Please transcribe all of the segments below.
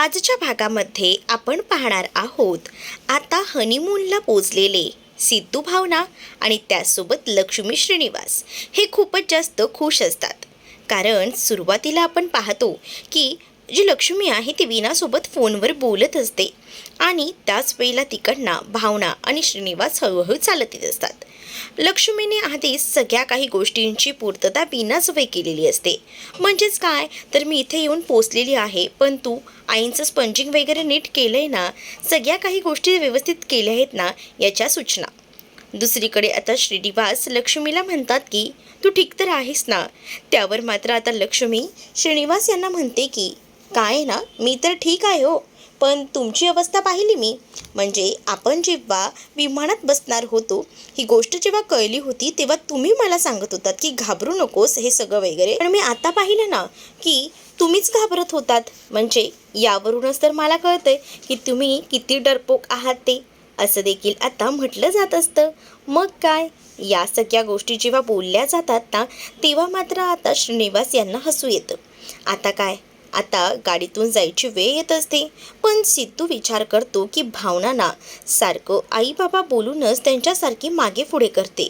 आजच्या भागामध्ये आपण पाहणार आहोत आता हनीमूनला पोचलेले सिद्धू भावना आणि त्यासोबत लक्ष्मी श्रीनिवास. हे खूपच जास्त खुश असतात. कारण सुरुवातीला आपण पाहतो की जी लक्ष्मी आहे ती विनासोबत फोनवर बोलत असते. आणि त्याच वेळेला तिकडनं भावना आणि श्रीनिवास हळूहळू चालत येत असतात. लक्ष्मीने आधीच सगळ्या काही गोष्टींची पूर्तता बिनाच केलेली असते. म्हणजेच काय? तर मी इथे येऊन पोचलेली आहे पण तू आईंचं स्पंजिंग वगैरे नीट केलं आहे ना? सगळ्या काही गोष्टी व्यवस्थित केल्या आहेत ना? याच्या सूचना. दुसरीकडे आता श्रीनिवास लक्ष्मीला म्हणतात की तू ठीक तर आहेस ना? त्यावर मात्र आता लक्ष्मी श्रीनिवास यांना म्हणते की काय ना? मी तर ठीक आहे हो. पण तुमची अवस्था पाहिली मी. म्हणजे आपण जेव्हा विमानात बसणार होतो ही गोष्ट जेव्हा कळली होती तेव्हा तुम्ही मला सांगत होतात की घाबरू नकोस हे सगळं वगैरे. पण मी आता पाहिलं ना की तुम्हीच घाबरत होतात. म्हणजे यावरूनच तर मला कळतंय की तुम्ही किती डरपोक आहात ते. असं देखील आता म्हटलं जात असतं. मग काय? या सगळ्या गोष्टी जेव्हा बोलल्या जातात ना तेव्हा मात्र आता श्रीनिवास यांना हसू येतं. आता काय? आता गाडीतून जायची वेळ येत असते. पण सिद्धू विचार करतो की भावनांना सारखं आई बाबा बोलूनच त्यांच्यासारखी मागे पुढे करते.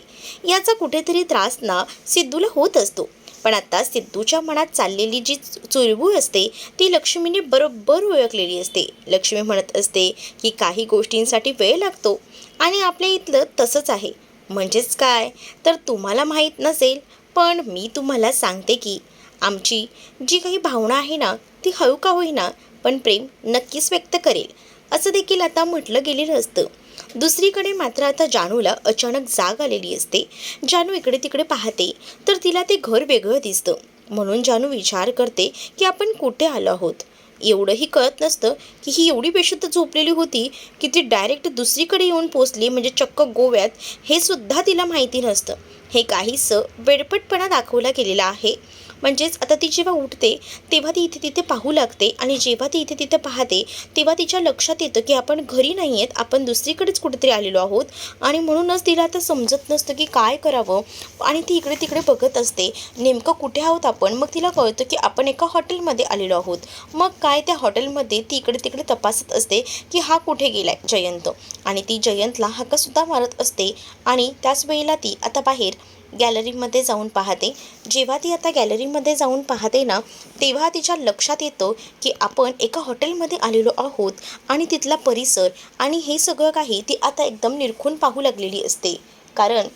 याचा कुठेतरी त्रास ना सिद्धूला होत असतो. पण आता सिद्धूच्या मनात चाललेली जी चुळबुळ असते ती लक्ष्मीने बरोबर ओळखलेली असते. लक्ष्मी म्हणत असते की काही गोष्टींसाठी वेळ लागतो आणि आपल्या इथलं तसंच आहे. म्हणजेच काय? तर तुम्हाला माहीत नसेल पण मी तुम्हाला सांगते की आमची जी काही भावना आहे ना ती हळू का होईना पण प्रेम नक्कीच व्यक्त करेल. असं देखील आता म्हटलं गेलेलं असतं. दुसरीकडे मात्र आता जानूला अचानक जाग आलेली असते. जानू इकडे तिकडे पाहते तर तिला ते घर वेगळं दिसतं. म्हणून जानू विचार करते की आपण कुठे आलो आहोत? एवढंही कळत नसतं की ही एवढी बेशुद्ध झोपलेली होती की ती डायरेक्ट दुसरीकडे येऊन पोचली म्हणजे चक्क गोव्यात हे सुद्धा तिला माहिती नसतं. हे काहीसं वेडपटपणा दाखवला गेलेला आहे. म्हणजेच आता ती जेव्हा उठते तेव्हा ती इथे तिथे पाहू लागते आणि जेव्हा ती इथे तिथे पाहते तेव्हा तिच्या लक्षात येतं की आपण घरी नाही आहेत आपण दुसरीकडेच कुठेतरी आलेलो आहोत. आणि म्हणूनच तिला आता समजत नसतं की काय करावं आणि ती इकडे तिकडे बघत असते. नेमकं कुठे आहोत आपण? मग तिला कळतं की आपण एका हॉटेलमध्ये आलेलो आहोत. मग काय त्या हॉटेलमध्ये ती इकडे तिकडे तपासत असते की हा कुठे गेलाय जयंत. आणि ती जयंतला हाकासुद्धा मारत असते आणि त्याच वेळेला ती आता बाहेर गॅलरीमध्ये जाऊन पाहते. जेव्हा ती आता गॅलरीमध्ये जाऊन पाहते ना तेव्हा तिच्या लक्षात येतं की आपण एका हॉटेलमध्ये आलेलो आहोत आणि तिथला परिसर आणि हे सगळं काही ती आता एकदम निरखून पाहू लागलेली असते. कारण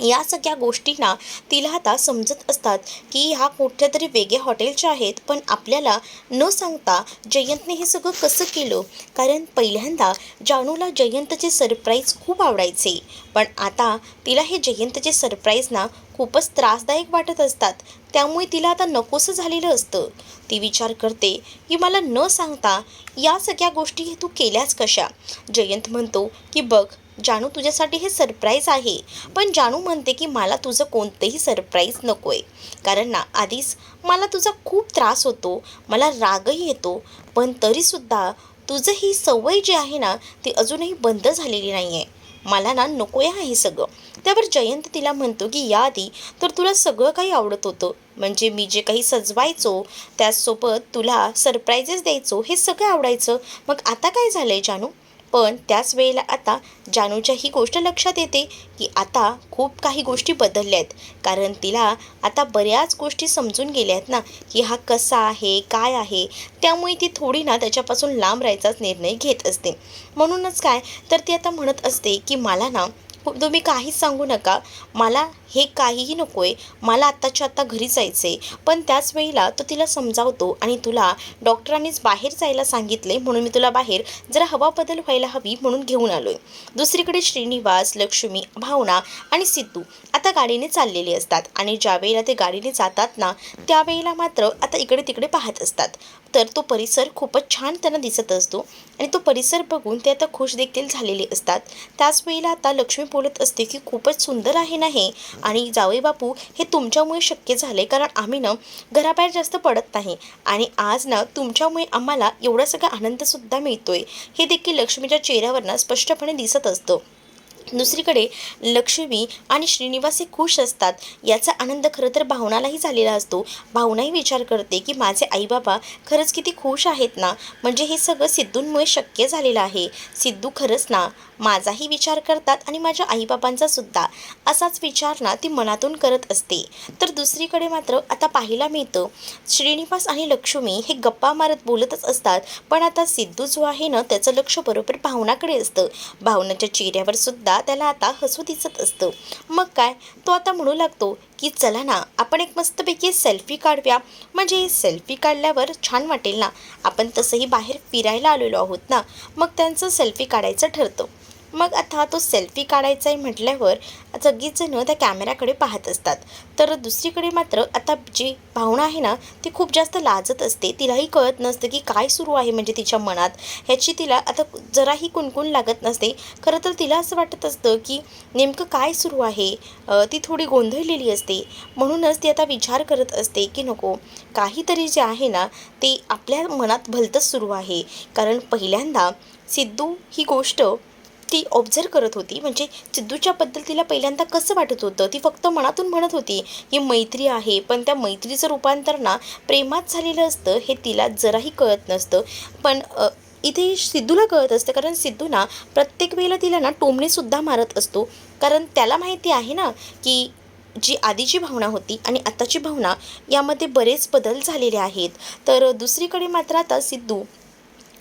या सगळ्या गोष्टींना तिला आता समजत असतात की ह्या कुठल्या तरी वेगळ्या हॉटेलच्या आहेत पण आपल्याला न सांगता जयंतने हे सगळं कसं केलं? कारण पहिल्यांदा जानूला जयंतचे सरप्राईज खूप आवडायचे. पण आता तिला हे जयंतचे सरप्राईजना खूपच त्रासदायक वाटत असतात. त्यामुळे तिला आता नकोसं झालेलं असतं. ती विचार करते की मला न सांगता या सगळ्या गोष्टी तू केल्याच कशा? जयंत म्हणतो की बघ जानू तुझ्यासाठी हे सरप्राईज आहे. पण जानू म्हणते की मला तुझं कोणतंही सरप्राईज नको आहे कारण ना आधीच मला तुझा खूप त्रास होतो. मला रागही येतो. पण तरीसुद्धा तुझं ही सवय जी आहे ना ती अजूनही बंद झालेली नाही आहे मला ना नको आहे हे सगळं. त्यावर जयंत तिला म्हणतो की याआधी तर तुला सगळं काही आवडत होतं. म्हणजे मी जे काही सजवायचो त्याचसोबत तुला सरप्राईजेस द्यायचो हे सगळं आवडायचं. मग आता काय झालं आहे जानू? पण त्याच वेळेला आता जानूच्या ही गोष्ट लक्षात येते की आता खूप काही गोष्टी बदलल्या आहेत कारण तिला आता बऱ्याच गोष्टी समजून गेल्या आहेत ना की हा कसा आहे काय आहे त्यामुळे ती थोडी ना त्याच्यापासून लांब राहायचाच निर्णय घेत असते. म्हणूनच काय तर ती आता म्हणत असते की मला ना तुम्ही काहीच सांगू नका. मला हे काहीही नको आहे मला आत्ताच्या आत्ता घरी जायचं आहे पण त्याच वेळेला तो तिला समजावतो आणि तुला डॉक्टरांनीच बाहेर जायला सांगितले म्हणून मी तुला बाहेर जरा हवा बदल व्हायला हवी म्हणून घेऊन आलो आहे दुसरीकडे श्रीनिवास लक्ष्मी भावना आणि सिद्धू आता गाडीने चाललेले असतात आणि ज्या वेळेला ते गाडीने जातात ना त्यावेळेला मात्र आता इकडे तिकडे पाहत असतात. तर तो परिसर खूपच छान त्यांना दिसत असतो आणि तो परिसर बघून ते आता खुश देखील झालेले असतात. त्याच वेळेला आता लक्ष्मी बोलत असते की खूपच सुंदर आहे ना हे? आणि जावई बापू हे तुमच्यामुळे शक्य झाले कारण आम्ही ना घराबाहेर जास्त पडत नाही. आणि आज ना तुमच्यामुळे आम्हाला एवढा सगळा आनंदसुद्धा मिळतोय. हे देखील लक्ष्मीच्या चेहऱ्यावर ना स्पष्टपणे दिसत असतो. दुसरीकडे लक्ष्मी आणि श्रीनिवास हे खुश असतात. याचा आनंद खरं तर भावनालाही झालेला असतो. भावनाही विचार करते की माझे आईबाबा खरंच किती खुश आहेत ना? म्हणजे हे सगळं सिद्धूंमुळे शक्य झालेलं आहे. सिद्धू खरंच ना माझाही विचार करतात आणि माझ्या आईबाबांचा सुद्धा. असाच विचार ना ती मनातून करत असते. तर दुसरीकडे मात्र आता पाहायला मिळतं श्रीनिवास आणि लक्ष्मी हे गप्पा मारत बोलतच असतात. पण आता सिद्धू जो आहे ना त्याचं लक्ष बरोबर भावनाकडे असतं. भावनाच्या चेहऱ्यावर सुद्धा त्याला आता हसू दिसत असतं. मग काय? तो आता म्हणू लागतो की चला ना आपण एक मस्तपैकी सेल्फी काढूया. म्हणजे सेल्फी काढल्यावर छान वाटेल ना. आपण तसंही बाहेर फिरायला आलेलो आहोत ना मग त्यांचं सेल्फी काढायचं ठरतं. मग आता तो सेल्फी काढायचा आहे म्हटल्यावर सगळीजणं त्या कॅमेऱ्याकडे पाहत असतात. तर दुसरीकडे मात्र आता जी भावना आहे ना ती खूप जास्त लाजत असते. तिलाही कळत नसतं की काय सुरू आहे म्हणजे तिच्या मनात. ह्याची तिला आता जराही कुणकुण लागत नसते. खरं तर तिला असं वाटत असतं की नेमकं काय सुरू आहे? ती थोडी गोंधळलेली असते. म्हणूनच ती आता विचार करत असते की नको. काहीतरी जे आहे ना ते आपल्या मनात भलतंच सुरू आहे. कारण पहिल्यांदा सिद्धू ही गोष्ट ती ऑब्झर्व करत होती. म्हणजे सिद्धूच्याबद्दल तिला पहिल्यांदा कसं वाटत होतं? ती फक्त मनातून म्हणत होती ही मैत्री आहे. पण त्या मैत्रीचं रूपांतर ना प्रेमात झालेलं असतं हे तिला जराही कळत नसतं. पण इथे सिद्धूला कळत असतं. कारण सिद्धू ना प्रत्येक वेळेला तिला ना टोमणेसुद्धा मारत असतो. कारण त्याला माहिती आहे ना की जी आधीची भावना होती आणि आताची भावना यामध्ये बरेच बदल झालेले आहेत. तर दुसरीकडे मात्र आता सिद्धू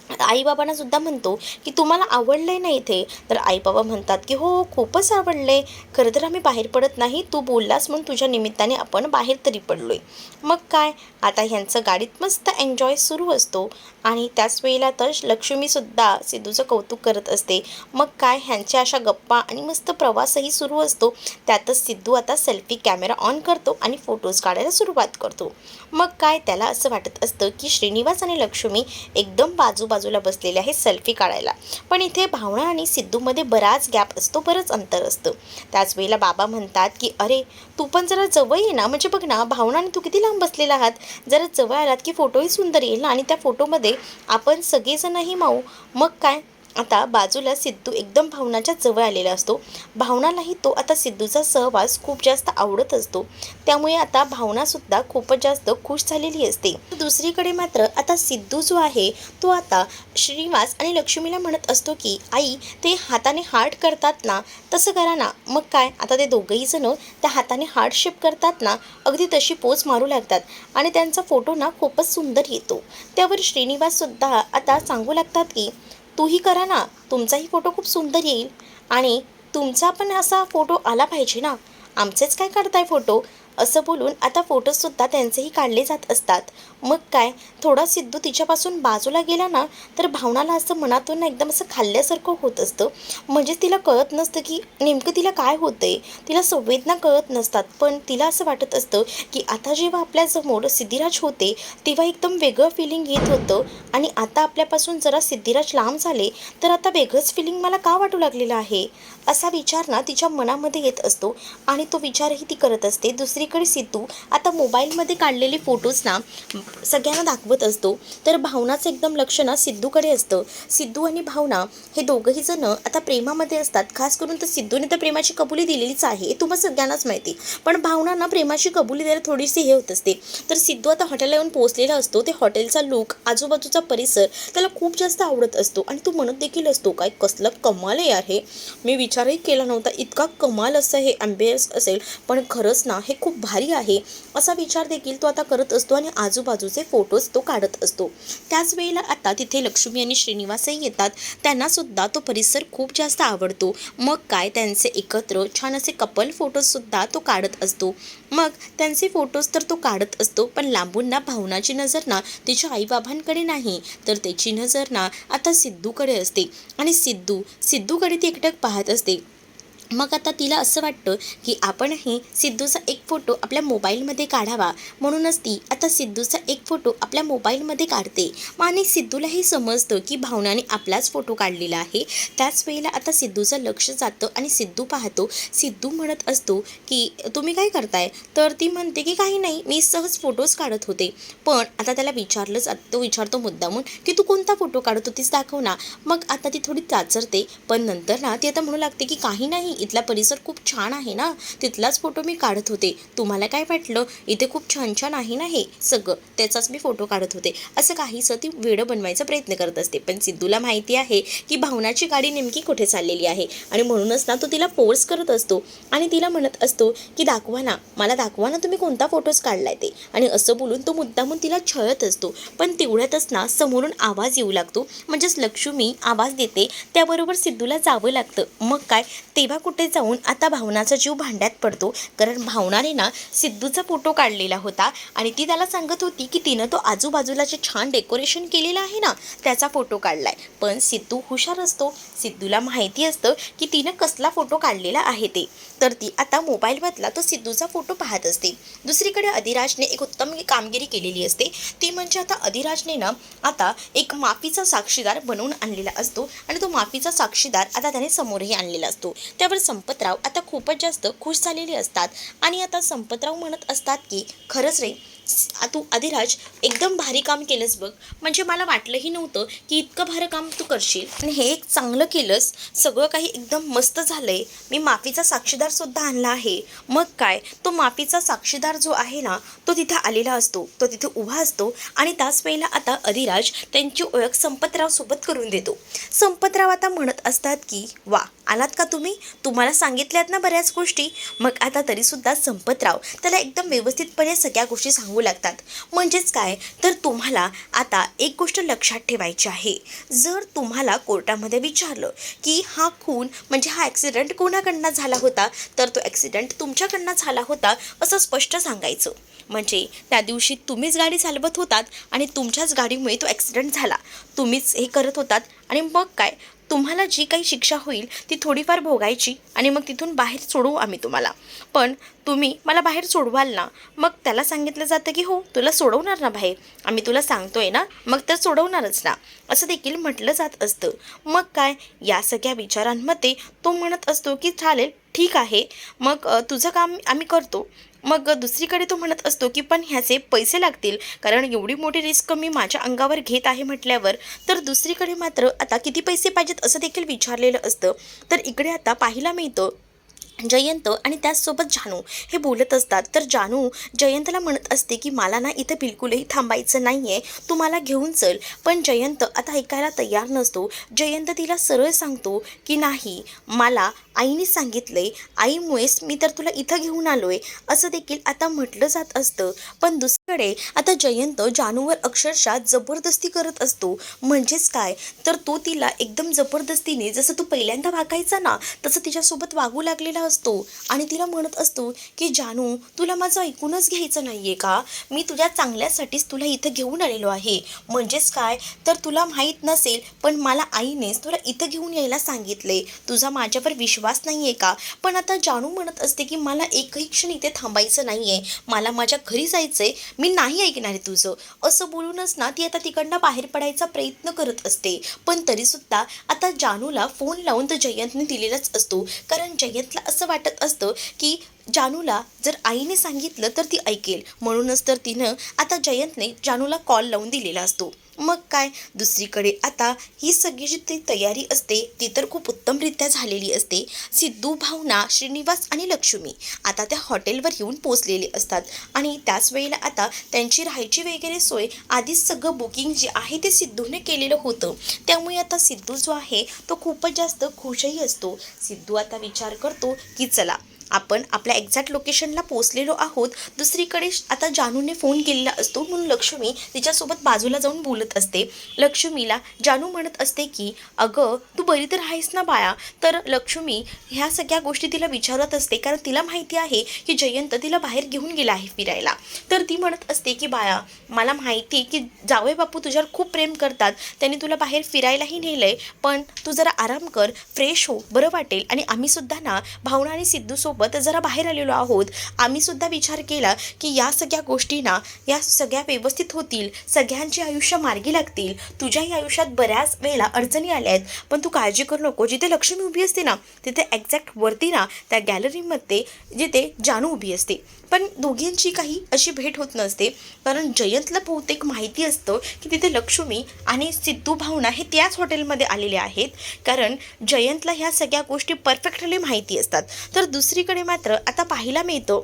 आईबाबांना सुद्धा म्हणतो की तुम्हाला आवडलं आहे ना इथे? तर आईबाबा म्हणतात की हो खूपच आवडलं आहे खरं तर आम्ही बाहेर पडत नाही. तू बोललास म्हणून तुझ्या निमित्ताने आपण बाहेर तरी पडलो आहे मग काय? आता ह्यांचं गाडीत मस्त एन्जॉय सुरू असतो. आणि त्याच वेळेला तर लक्ष्मीसुद्धा सिद्धूचं कौतुक करत असते. मग काय? ह्यांच्या अशा गप्पा आणि मस्त प्रवासही सुरू असतो. त्यातच सिद्धू आता सेल्फी कॅमेरा ऑन करतो आणि फोटोज काढायला सुरुवात करतो. मग काय? त्याला असं वाटत असतं की श्रीनिवास आणि लक्ष्मी एकदम बाजूला बसलेले आहे सेल्फी काढायला. पण इथे भावना आणि सिद्धूमध्ये बराच गॅप असतो बरंच अंतर असतं. त्याच वेळेला बाबा म्हणतात की अरे तू पण जरा जवळ ये ना. म्हणजे बघ ना भावना आणि तू किती लांब बसलेला आहात. जरा जवळ आलात की फोटोही सुंदर येईल ना आणि त्या फोटोमध्ये आपण सगळेजणही माऊ. मग काय? आता बाजूला सिद्धू एकदम भावनाच्या जवळ आलेला असतो. भावनालाही तो आता सिद्धूचा सहवास खूप जास्त आवडत असतो. त्यामुळे आता भावनासुद्धा खूपच जास्त खुश झालेली असते. दुसरीकडे मात्र आता सिद्धू जो आहे तो आता श्रीनिवास आणि लक्ष्मीला म्हणत असतो की आई ते हाताने हार्ट करतात ना तसं करा ना. मग काय? आता ते दोघंही जण त्या हाताने हार्ट शेप करतात ना अगदी तशी पोच मारू लागतात आणि त्यांचा फोटो ना खूपच सुंदर येतो. त्यावर श्रीनिवाससुद्धा आता सांगू लागतात की तूही करा ना. तुमचाही फोटो खूप सुंदर येईल. आणि तुमचा पण असा फोटो आला पाहिजे ना. आमचेच काय काढताय फोटो? असं बोलून आता फोटोसुद्धा त्यांचेही काढले जात असतात. मग काय? थोडा सिद्धू तिच्यापासून बाजूला गेला ना तर भावनाला असं मनातून ना एकदम असं खाल्ल्यासारखं होत असतं. म्हणजे तिला कळत नसतं की नेमकं तिला काय होतं आहे तिला संवेदना कळत नसतात. पण तिला असं वाटत असतं की आता जेव्हा आपल्यासमोर सिद्धिराज होते तेव्हा एकदम वेगळं फिलिंग येत होतं. आणि आता आपल्यापासून जरा सिद्धिराज लांब झाले तर आता वेगळंच फिलिंग मला का वाटू लागलेलं आहे? असा विचार ना तिच्या मनामध्ये येत असतो. आणि तो विचारही ती करत असते. दुसरीकडे सिद्धू आता मोबाईलमध्ये काढलेले फोटोज ना सगळ्यांना दाखवत असतो तर भावनाचं एकदम लक्ष ना सिद्धूकडे असतं. सिद्धू आणि भावना हे दोघंही जण आता प्रेमामध्ये असतात. खास करून तर सिद्धूने तर प्रेमाची कबुली दिलेलीच आहे. हे तुम्हाला सगळ्यांनाच माहिती. पण भावना ना प्रेमाची कबुली द्यायला थोडीशी हे होत असते. तर सिद्धू आता हॉटेलला येऊन पोहोचलेला असतो. ते हॉटेलचा लुक आजूबाजूचा परिसर त्याला खूप जास्त आवडत असतो. आणि तो म्हणत देखील असतो काय कसलं कमाल आहे यार हे. मी विचारही केला नव्हता. इतका कमाल असं हे ॲम्बियन्स असेल. पण खरंच ना हे खूप भारी आहे. असा विचार देखील तो आता करत असतो आणि बाजूचे फोटोज तो काढत असतो. त्याच वेळेला आता तिथे लक्ष्मी आणि श्रीनिवासही येतात. त्यांनासुद्धा तो परिसर खूप जास्त आवडतो. मग काय त्यांचे एकत्र छान असे कपल फोटोजसुद्धा तो काढत असतो. मग त्यांचे फोटोज तर तो काढत असतो पण लांबून ना भावनाची नजर ना तिच्या आईबाबांकडे नाही. तर त्याची नजर ना आता सिद्धूकडे असते. आणि सिद्धू सिद्धूकडे ती एकटक पाहत असते. मग आता तिला असं वाटतं की आपणही सिद्धूचा एक फोटो आपल्या मोबाईलमध्ये काढावा. म्हणूनच ती आता सिद्धूचा एक फोटो आपल्या मोबाईलमध्ये काढते. मग आणि सिद्धूलाही समजतं की भावनाने आपलाच फोटो काढलेला आहे. त्याच वेळेला आता सिद्धूचं लक्ष जातं आणि सिद्धू पाहतो. सिद्धू म्हणत असतो की तुम्ही काय करताय? तर ती म्हणते की काही नाही मी सहज फोटोज काढत होते. पण आता त्याला विचारलं जात तो विचारतो मुद्दामून की तू कोणता फोटो काढत होतीस? दाखव ना. मग आता ती थोडी चाचरते. पण नंतर ना ती आता म्हणू लागते की काही नाही इथला परिसर खूप छान आहे ना? तिथलाच फोटो मी काढत होते. तुम्हाला काय वाटलं? इथे खूप छान छान आहे ना हे? सगळं. त्याचाच मी फोटो काढत होते. असं काहीसं ती वेडं बनवायचा प्रयत्न करत असते. पण सिद्धूला माहिती आहे की भावनाची गाडी नेमकी कुठे चाललेली आहे? आणि म्हणूनच ना तो तिला फोर्स करत असतो. आणि तिला म्हणत असतो की दाखवा ना. मला दाखवा ना तुम्ही कोणता फोटोज काढलाय ते. आणि असं बोलून तो मुद्दामून तिला छळत असतो. पण तेवढ्यातच ना समोरून आवाज येऊ लागतो. म्हणजेच लक्ष्मी आवाज देते. त्याबरोबर सिद्धूला जावं लागतं. मग काय? तेव्हा कुठे जाऊन आता भावनाचा जीव भांड्यात पडतो. कारण भावनाने ना सिद्धूचा फोटो काढलेला होता. आणि ती त्याला सांगत होती की तिनं तो आजूबाजूला जे छान डेकोरेशन केलेलं आहे ना त्याचा फोटो काढलाय. पण सिद्धू हुशार असतो. सिद्धूला माहिती असतं की तिनं कसला फोटो काढलेला आहे ते. तर ती आता मोबाईलमधला तो सिद्धूचा फोटो पाहत असते. दुसरीकडे अधिराजने एक उत्तम कामगिरी केलेली असते. ती म्हणजे आता अधिराजने ना आता एक माफीचा साक्षीदार बनवून आणलेला असतो. आणि तो माफीचा साक्षीदार आता त्याने समोरही आणलेला असतो. त्यावर संपतराव आता खूपच जास्त खुश झालेले असतात. आणि आता संपतराव म्हणत असतात की खरंच रे तू अधिराज एकदम भारी काम केलंस बघ. म्हणजे मला वाटलंही नव्हतं की इतकं भारी काम तू करशील. आणि हे एक चांगलं केलंस. सगळं काही एकदम मस्त झालंय. मी माफीचा साक्षीदार सुद्धा आणला आहे. मग काय? तो माफीचा साक्षीदार जो आहे ना तो तिथे आलेला असतो. तो तिथे उभा असतो आणि त्याच वेळेला आता अधिराज त्यांची ओळख संपतराव सोबत करून देतो. संपतराव आता म्हणत असतात की वा आलात का तुम्ही? तुम्हाला सांगितल्यात ना बऱ्याच गोष्टी. मग आता तरीसुद्धा संपतराव त्याला एकदम व्यवस्थितपणे सगळ्या गोष्टी सांगू लागतात. म्हणजेच काय? तर तुम्हाला आता एक गोष्ट लक्षात ठेवायची आहे. जर तुम्हाला कोर्टामध्ये विचारलं की हा खून म्हणजे हा ॲक्सिडेंट कोणाकडनं झाला होता? तर तो ॲक्सिडेंट तुमच्याकडनं झाला होता असं स्पष्ट सांगायचं. म्हणजे त्या दिवशी तुम्हीच गाडी चालवत होतात आणि तुमच्याच गाडीमुळे तो ॲक्सिडेंट झाला. तुम्हीच हे करत होतात आणि मग काय? तुम्हाला जी काही शिक्षा होईल ती थोडीफार भोगायची आणि मग तिथून बाहेर सोडवू आम्ही तुम्हाला. पण तुम्ही मला बाहेर सोडवाल ना मग त्याला सांगितलं जातं की हो तुला सोडवणार ना बाहेर. आम्ही तुला सांगतोय ना मग तर सोडवणारच ना. असं देखील म्हटलं जात असतं. मग काय? या सगळ्या विचारांमध्ये तो म्हणत असतो की चालेल ठीक आहे. मग तुझं काम आम्ही करतो. मग दुसरीकडे तो म्हणत असतो की पण ह्याचे पैसे लागतील कारण एवढी मोठी रिस्क मी माझ्या अंगावर घेत आहे म्हटल्यावर तर दुसरीकडे मात्र आता किती पैसे पाहिजेत असं देखील विचारलेलं असतं. तर इकडे आता पाहायला मिळतं जयंत आणि त्याचसोबत जानू हे बोलत असतात. तर जानू जयंतला म्हणत असते की मला ना इथं बिलकुलही थांबायचं नाही आहे तू मला घेऊन चल. पण जयंत आता ऐकायला तयार नसतो. जयंत तिला सरळ सांगतो की नाही मला आईने सांगितलंय आईमुळेच मी तर तुला इथं घेऊन आलोय. असं देखील आता म्हटलं जात असतं. पण दुसरीकडे आता जयंत जानूवर अक्षरशः जबरदस्ती करत असतो. म्हणजेच काय? तर तो तिला एकदम जबरदस्तीने जसं तू पहिल्यांदा वागायचा ना तसं तिच्यासोबत वागू लागलेला असतो. आणि तिला म्हणत असतो की जानू तुला माझं ऐकूनच घ्यायचं नाही आहे का? मी तुझ्या चांगल्यासाठीच तुला इथं घेऊन आलेलो आहे. म्हणजेच काय? तर तुला माहीत नसेल पण मला आईनेच तुला इथं घेऊन यायला सांगितले तुझा माझ्यावर विश्वास नाही आहे का? पण आता जानू म्हणत असते की मला एकही क्षण इथे थांबायचं नाही आहे मला माझ्या घरी जायचं आहे मी नाही ऐकणार आहे तुझं. असं बोलूनच ना ती आता तिकडनं बाहेर पडायचा प्रयत्न करत असते. पण तरीसुद्धा आता जानूला फोन लावून तर जयंतने दिलेलाच असतो. कारण जयंतला असं वाटत असतं की जानूला जर आईने सांगितलं तर ती ऐकेल. म्हणूनच तर तिनं आता जयंतने जानूला कॉल लावून दिलेला असतो. मग काय? दुसरीकडे आता ही सगळी जी ती तयारी असते ती तर खूप उत्तमरित्या झालेली असते. सिद्धू भावना श्रीनिवास आणि लक्ष्मी आता त्या हॉटेलवर येऊन पोचलेले असतात. आणि त्याच वेळेला आता त्यांची राहायची वगैरे सोय आधीच सगळं बुकिंग जे आहे ते सिद्धूने केलेलं होतं. त्यामुळे आता सिद्धू जो आहे तो खूपच जास्त खुशही असतो. सिद्धू आता विचार करतो की चला आपण आपल्या एक्झॅक्ट लोकेशनला पोहोचलेलो आहोत. दुसरीकडे आता जानूने फोन केलेला असतो म्हणून लक्ष्मी तिच्यासोबत बाजूला जाऊन बोलत असते. लक्ष्मीला जानू म्हणत असते की अगं तू बरी तर आहेस ना बाळा? तर लक्ष्मी ह्या सगळ्या गोष्टी तिला विचारत असते कारण तिला माहिती आहे की जयंत तिला बाहेर घेऊन गेला आहे फिरायला. तर ती म्हणत असते की बाळा मला माहिती आहे की जावई बापू तुझ्यावर खूप प्रेम करतात. त्यांनी तुला बाहेर फिरायलाही नेलं आहे पण तू जरा आराम कर फ्रेश हो बरं वाटेल. आणि आम्हीसुद्धा ना भावना आणि सिद्धूसोबत जरा बाहेर आलेलो आहोत आम्ही सुद्धा विचार केला की या सगळ्या गोष्टींना या सगळ्या व्यवस्थित होतील सगळ्यांचे आयुष्य मार्गी लागतील तुझ्याही आयुष्यात बऱ्याच वेळेला अडचणी आल्या आहेत पण तू काळजी करू नको. जिथे लक्ष्मी उभी असते ना तिथे एक्झॅक्ट वरती ना त्या गॅलरीमध्ये जिथे जानू उभी असते. पण दोघींची काही अशी भेट होत नसते. कारण जयंतला बहुतेक माहिती असतं की तिथे लक्ष्मी आणि सिद्धू भावना हे त्याच हॉटेलमध्ये आलेले आहेत. कारण जयंतला ह्या सगळ्या गोष्टी परफेक्टली माहिती असतात. तर दुसरीकडे मात्र आता पाहायला मिळतं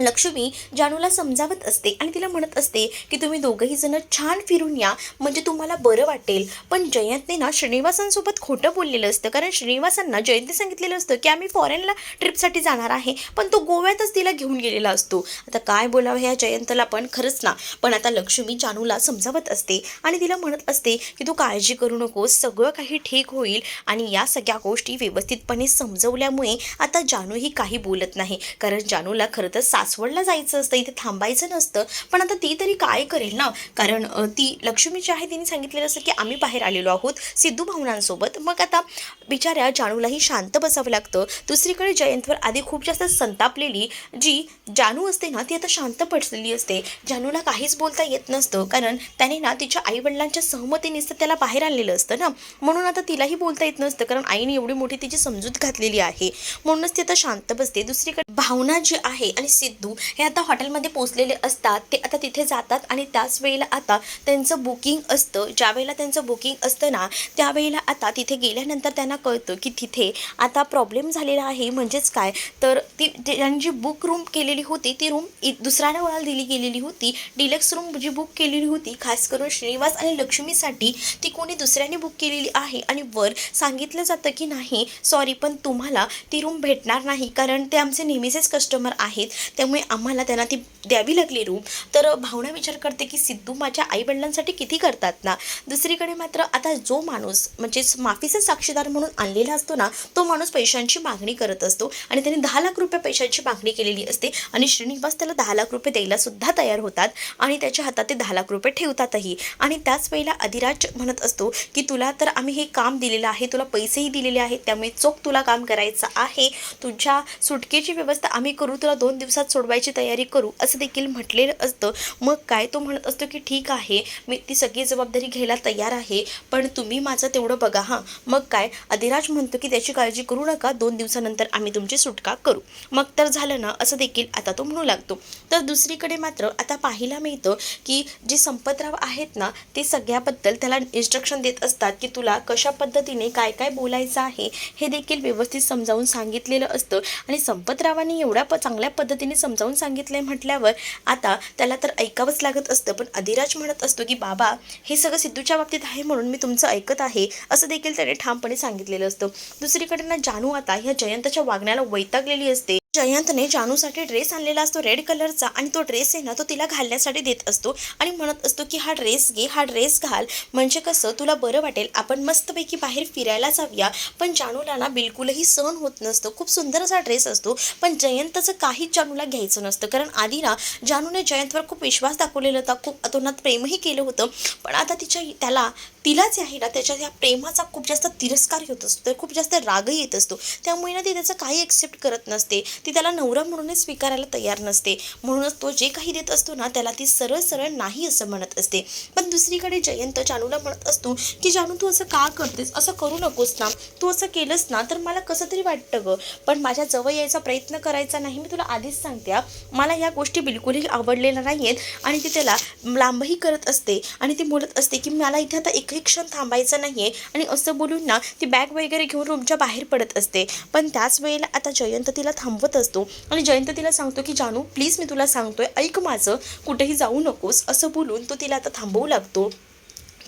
लक्ष्मी जानूला समजावत असते आणि तिला म्हणत असते की तुम्ही दोघंही जण छान फिरून या म्हणजे तुम्हाला बरं वाटेल. पण जयंतने ना श्रीनिवासांसोबत खोटं बोललेलं असतं. कारण श्रीनिवासांना जयंतने सांगितलेलं असतं की आम्ही फॉरेनला ट्रिपसाठी जाणार आहे पण तो गोव्यातच तिला घेऊन गेलेला असतो. आता काय बोलावं ह्या जयंतला पण खरंच ना. पण आता लक्ष्मी जानूला समजावत असते आणि तिला म्हणत असते की तू काळजी करू नकोस सगळं काही ठीक होईल आणि या सगळ्या गोष्टी व्यवस्थितपणे समजवल्यामुळे आता जानूही काही बोलत नाही. कारण जानूला खरं तर सासवडला जायचं असतं इथे थांबायचं नसतं पण आता ती तरी काय करेल ना? कारण ती लक्ष्मी जी आहे तिने सांगितलेलं असतं की आम्ही बाहेर आलेलो आहोत सिद्धू भावनांसोबत. मग आता बिचाऱ्या जानूलाही शांत बसावं लागतं. दुसरीकडे जयंतवर आधी खूप जास्त संतापलेली जी जानू असते ना ती आता शांत पडलेली असते. जानूला काहीच बोलता येत नसतं कारण त्याने ना तिच्या आईवडिलांच्या सहमतीनेच तर त्याला बाहेर आणलेलं असतं ना? म्हणून आता तिलाही बोलता येत नसतं कारण आईने एवढी मोठी तिची समजूत घातलेली आहे. म्हणूनच ती आता शांत बसते. दुसरीकडे भावना जी आहे आणि सिद्धू हे आता हॉटेलमध्ये पोहोचलेले असतात. ते आता तिथे जातात आणि त्याच वेळेला आता त्यांचं बुकिंग असतं. ज्या वेळेला त्यांचं बुकिंग असतं ना त्यावेळेला आता तिथे गेल्यानंतर त्यांना कळतं की तिथे आता प्रॉब्लेम झालेला आहे. म्हणजेच काय? तर ती ते- त्यांनी जी बुक रूम केलेली होती ती रूम दुसऱ्या कोणाला दिली गेलेली होती. डिलक्स रूम जी बुक केलेली होती खास करून श्रीनिवास आणि लक्ष्मीसाठी ती कोणी दुसऱ्याने बुक केलेली आहे आणि वर सांगितलं जातं की नाही सॉरी पण तुम्हाला ती रूम भेटणार नाही. कारण ते आमचे नेहमीचेच कस्टमर आहेत. त्यामुळे आम्हाला त्यांना ती द्यावी लागली रूम तर भावना विचार करते की सिद्धू माझ्या आईवडिलांसाठी किती करतात ना? दुसरीकडे मात्र आता जो माणूस म्हणजेच माफीचा साक्षीदार म्हणून आणलेला असतो ना तो माणूस पैशांची मागणी करत असतो आणि त्याने दहा लाख रुपये पैशांची मागणी केलेली असते आणि श्रीनिवास त्याला दहा लाख रुपये द्यायला सुद्धा तयार होतात आणि त्याच्या हातात ते दहा लाख रुपये ठेवतातही. आणि त्याच वेळेला अधिराज म्हणत असतो की तुला तर आम्ही हे काम दिलेलं आहे तुला पैसेही दिलेले आहेत त्यामुळे चोख तुला काम करायचं आहे. तुझ्या सुटकेची व्यवस्था आम्ही करू तुला दोन दिवसात सोडवायची तयारी करू असं देखील म्हटलेलं असतं. मग काय तो म्हणत असतो की ठीक आहे मी ती सगळी जबाबदारी घ्यायला तयार आहे पण तुम्ही माझं तेवढं बघा हां. मग काय अधिराज म्हणतो की त्याची काळजी करू नका दोन दिवसानंतर आम्ही तुमची सुटका करू. मग तर झालं ना असं देखील आता तो म्हणू लागतो. तर दुसरीकडे मात्र आता पाहायला मिळतं की जे संपतराव आहेत ना ते सगळ्याबद्दल त्याला इन्स्ट्रक्शन देत असतात की तुला कशा पद्धतीने काय काय बोलायचं आहे? हे देखील व्यवस्थित समजावून सांगितलेलं असतं. आणि संपतरावांनी एवढ्या प चांगल्या पद्धतीने समजावून सांगितलं आहे म्हटल्यावर आता त्याला तर ऐकावंच लागत असतं. पण अधिराज म्हणत असतो की बाबा हे सगळं सिद्धूच्या बाबतीत आहे म्हणून मी तुमचं ऐकत आहे. असं देखील त्याने ठामपणे सांगितलेलं असतं. दुसरीकडे ना जानू आता ह्या जयंतच्या वागण्याला वैतागलेली असते. जयंतने जानूसाठी ड्रेस आणलेला असतो रेड कलरचा आणि तो ड्रेस आहे ना तो तिला घालण्यासाठी देत असतो आणि म्हणत असतो की हा ड्रेस घे हा ड्रेस घाल. म्हणजे कसं तुला बरं वाटेल आपण मस्तपैकी बाहेर फिरायला जाऊया. पण जानूला ना बिलकुलही सहन होत नसतं. खूप सुंदर असा ड्रेस असतो. पण जयंतचं काहीच जानूला घ्यायचं नसतं. कारण आधी ना जानूने जयंतवर खूप विश्वास दाखवलेला होता. खूप अतोनात प्रेमही केलं होतं. पण आता तिच्या त्याला तिलाच आहे ना त्याच्या त्या प्रेमाचा खूप जास्त तिरस्कार होत असतो. खूप जास्त रागही येत असतो. त्यामुळे ना ती त्याचं काही एक्सेप्ट करत नसते. ती त्याला नवरा म्हणूनच स्वीकारायला तयार नसते. म्हणूनच तो जे काही देत असतो ना त्याला ती सरळ सरळ नाही असं म्हणत असते. पण दुसरीकडे जयंत जानूला म्हणत असतो की जानू तू असं का करतेस? असं करू नकोस ना. तू असं केलंस ना तर मला कसं तरी वाटतं गं. पण माझ्या जवळ यायचा प्रयत्न करायचा नाही. मी तुला आधीच सांगते मला ह्या गोष्टी बिलकुलही आवडलेल्या नाही आहेत आणि ती त्याला लांबही करत असते. आणि ती बोलत असते की मला इथे आता एकही क्षण थांबायचं नाही आहे आणि असं बोलून ना ती बॅग वगैरे घेऊन रूमच्या बाहेर पडत असते. पण त्याच वेळेला आता जयंत तिला थांबवत असतो. आणि जयंत तिला सांगतो की जानू प्लीज मी तुला सांगतोय ऐक माझं. कुठेही जाऊ नकोस. असं बोलून तो तिला आता थांबवू लागतो.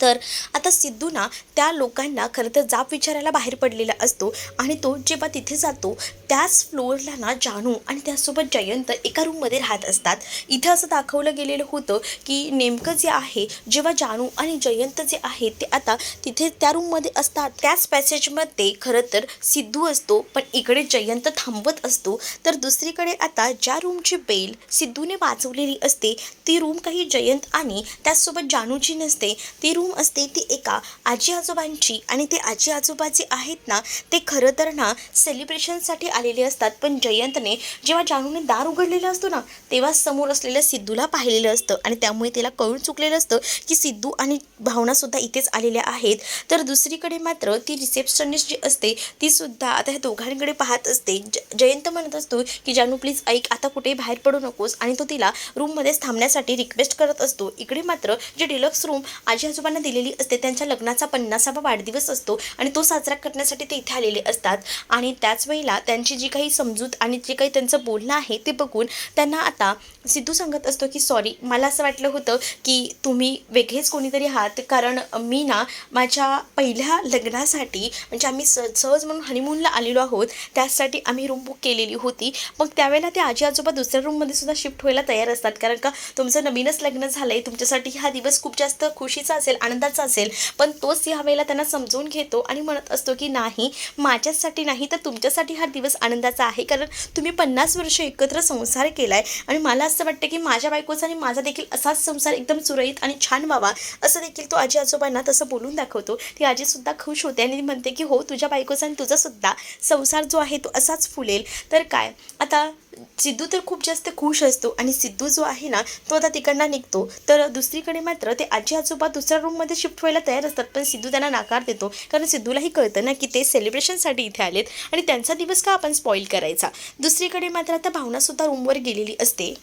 तर आता सिद्धू ना त्या लोकांना खरं तर जाब विचारायला बाहेर पडलेला असतो आणि तो जेव्हा तिथे जातो त्याच फ्लोअरला ना जानू आणि त्यासोबत जयंत एका रूममध्ये राहत असतात. इथं असं दाखवलं गेलेलं होतं की नेमकं जे आहे जेव्हा जानू आणि जयंत जे आहे ते आता तिथे त्या रूममध्ये असतात. त्याच पॅसेजमध्ये खरं तर सिद्धू असतो पण इकडे जयंत थांबवत असतो. तर दुसरीकडे आता ज्या रूमची बेल सिद्धूने वाचवलेली असते ती रूम काही जयंत आणि त्याचसोबत जानूची नसते. ती रूम असते ती एका आजी आजोबांची आणि ते आजी आजोबा जे आहेत ना ते खरं तर ना सेलिब्रेशनसाठी आलेले असतात. पण जयंतने जेव्हा जानूने दार उघडलेलं असतो ना तेव्हा समोर असलेल्या सिद्धूला पाहिलेलं असतं. आणि त्यामुळे तिला कळून चुकलेलं असतं की सिद्धू आणि भावनासुद्धा इथेच आलेल्या आहेत. तर दुसरीकडे मात्र ती रिसेप्शनिस्ट जी असते तीसुद्धा आता ह्या दोघांकडे पाहत असते. ज जयंत म्हणत असतो की जानू प्लीज ऐक आता कुठेही बाहेर पडू नकोस. आणि तो तिला रूममध्येच थांबण्यासाठी रिक्वेस्ट करत असतो. इकडे मात्र जे डिलक्स रूम आजी आजोबांना दिलेली असते. त्यांच्या लग्नाचा पन्नासावा वाढदिवस असतो आणि तो साजरा करण्यासाठी ते इथे आलेले असतात. आणि त्याच वेळेला त्यांची जी काही समजूत आणि जे काही त्यांचं बोलणं आहे ते बघून त्यांना आता सिद्धू सांगत असतो की सॉरी मला असं वाटलं होतं की तुम्ही वेगळेच कोणीतरी आहात. कारण मी ना माझ्या पहिल्या लग्नासाठी म्हणजे आम्ही स सहज म्हणून हनीमूनला आलेलो आहोत. त्यासाठी आम्ही रूम बुक केलेली होती. मग त्यावेळेला ते आजी आजोबा दुसऱ्या रूममध्ये सुद्धा शिफ्ट व्हायला तयार असतात. कारण का तुमचं नवीनच लग्न झालं आहे तुमच्यासाठी हा दिवस खूप जास्त खुशीचा असेल. आनंदाचा असेल पण तोच या वेळेला त्यांना समजून घेतो आणि म्हणत असतो की नाही माझ्यासाठी नाही तर तुमच्यासाठी हा दिवस आनंदाचा आहे. कारण तुम्ही पन्नास वर्ष एकत्र संसार केला आहे आणि मला असं वाटतं की माझ्या बायकोचा आणि माझा देखील असाच संसार एकदम सुरळीत आणि छान व्हावा असं देखील तो आजी आजोबांना तसं बोलून दाखवतो. ती आजीसुद्धा खुश होते आणि ती म्हणते की हो तुझ्या बायकोचा आणि तुझासुद्धा संसार जो आहे तो असाच फुलेल. तर काय? आता सिद्धू तर खूप जास्त खुश असतो आणि सिद्धू जो आहे ना तो आता तिकडनं निघतो. तर दुसरीकडे मात्र ते आजी आजोबा दुसऱ्या रूममध्ये शिफ्ट व्हायला तयार असतात पण सिद्धू त्यांना नाकार देतो. कारण सिद्धूलाही कळतं ना की ते सेलिब्रेशनसाठी इथे आलेत आणि त्यांचा दिवस का आपण स्पॉईल करायचा? दुसरीकडे मात्र आता भावनासुद्धा रूमवर गेलेली असते.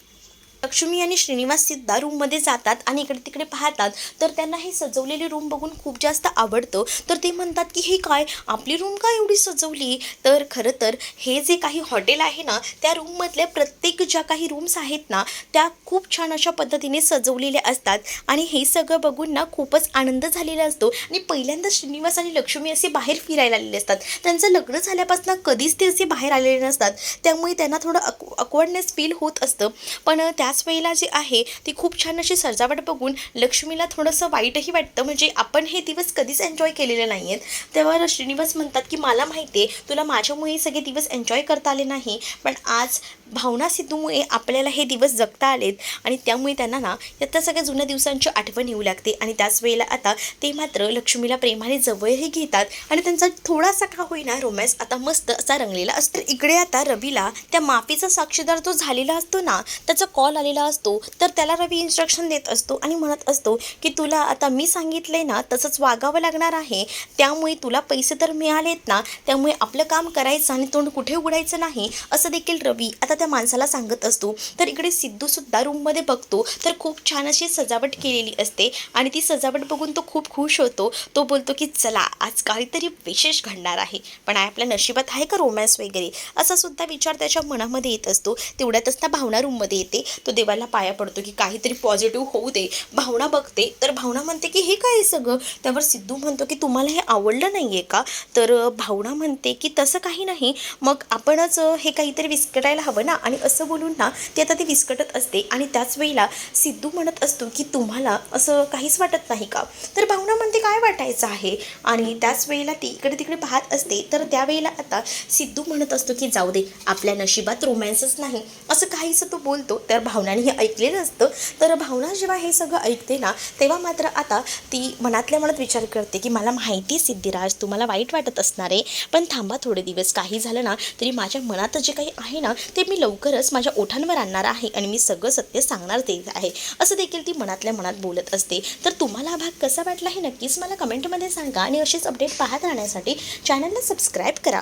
लक्ष्मी आणि श्रीनिवास सिद्धा रूममध्ये जातात आणि इकडे तिकडे पाहतात. तर त्यांना हे सजवलेली रूम बघून खूप जास्त आवडतं. तर ते म्हणतात की हे काय? आपली रूम का एवढी सजवली? तर खरं तर हे जे काही हॉटेल आहे ना त्या रूममधल्या प्रत्येक ज्या काही रूम्स आहेत ना त्या खूप छान अशा पद्धतीने सजवलेल्या असतात. आणि हे सगळं बघून ना खूपच आनंद झालेला असतो. आणि पहिल्यांदा श्रीनिवास आणि लक्ष्मी असे बाहेर फिरायला आलेले असतात. त्यांचं लग्न झाल्यापासून कधीच ते असे बाहेर आलेले नसतात. त्यामुळे त्यांना थोडं अक अकवर्डनेस फील होत असतं. पण त्या त्याच वेळेला जे आहे ती खूप छान अशी सजावट बघून लक्ष्मीला थोडंसं वाईटही वाटतं. म्हणजे आपण हे दिवस कधीच एन्जॉय केलेले नाही आहेत तेव्हा श्रीनिवास म्हणतात की मला माहिती आहे तुला माझ्यामुळे सगळे दिवस एन्जॉय करता आले नाही पण आज भावना सिद्धूमुळे आपल्याला हे दिवस जगता आलेत आणि त्यामुळे त्यांना ना त्या सगळ्या जुन्या दिवसांची आठवण येऊ लागते. आणि त्याच वेळेला आता ते मात्र लक्ष्मीला प्रेमाने जवळही घेतात आणि त्यांचा थोडासा का होईना रोमॅन्स आता मस्त असा रंगलेला असतो. इकडे आता रवीला त्या माफीचा साक्षीदार जो झालेला असतो ना त्याचा कॉल आलेला असतो तर त्याला रवी इन्स्ट्रक्शन देत असतो आणि म्हणत असतो की तुला आता मी सांगितलंय ना तसंच वागावं लागणार आहे. त्यामुळे तुला पैसे तर मिळालेत ना त्यामुळे आपलं काम करायचं आणि तोंड कुठे उघडायचं नाही असं देखील रवी आता त्या माणसाला सांगत असतो. तर इकडे सिद्धूसुद्धा रूममध्ये बघतो. तर खूप छान अशी सजावट केलेली असते आणि ती सजावट बघून तो खूप खुश होतो. तो बोलतो की चला आज काहीतरी विशेष घडणार आहे. पण आपल्या नशिबात आहे का रोमॅन्स वगैरे? असा सुद्धा विचार त्याच्या मनामध्ये येत असतो. तेवढ्यातच त्या भावना रूममध्ये येते. तो देवाला पाया पडतो की काहीतरी पॉझिटिव्ह होऊ दे भावना बघते तर भावना म्हणते की हे काय आहे सगळं? त्यावर सिद्धू म्हणतो की तुम्हाला हे आवडलं नाही आहे का? तर भावना म्हणते की तसं काही नाही. मग आपणच हे काहीतरी विस्कटायला हवं ना? आणि असं बोलून ना ते आता ते विस्कटत असते. आणि त्याच वेळेला सिद्धू म्हणत असतो की तुम्हाला असं काहीच वाटत नाही का? तर भावना म्हणते काय वाटायचं आहे? आणि त्याच वेळेला ती इकडे तिकडे पाहत असते. तर त्यावेळेला आता सिद्धू म्हणत असतो की जाऊ दे आपल्या नशिबात रोमॅन्सच नाही. असं काहीसं तो बोलतो. तर भावनाने हे ऐकलेलं असतं. तर भावना जेव्हा हे सगळं ऐकते ना तेव्हा मात्र आता ती मनातल्या मनात विचार करते की मला माहिती सिद्धिराज तुम्हाला वाईट वाटत असणार आहे. पण थांबा थोडे दिवस काही झालं ना तरी माझ्या मनात जे काही आहे ना ते मी लवकरच माझ्या ओठांवर आणणार आहे आणि मी सगळं सत्य सांगणार ते आहे. असं देखील ती मनातल्या मनात बोलत असते. तर तुम्हाला हा भाग कसा वाटला हे नक्कीच मला कमेंटमध्ये सांगा आणि अशीच अपडेट पाहत राहण्यासाठी चॅनलला सबस्क्राईब करा.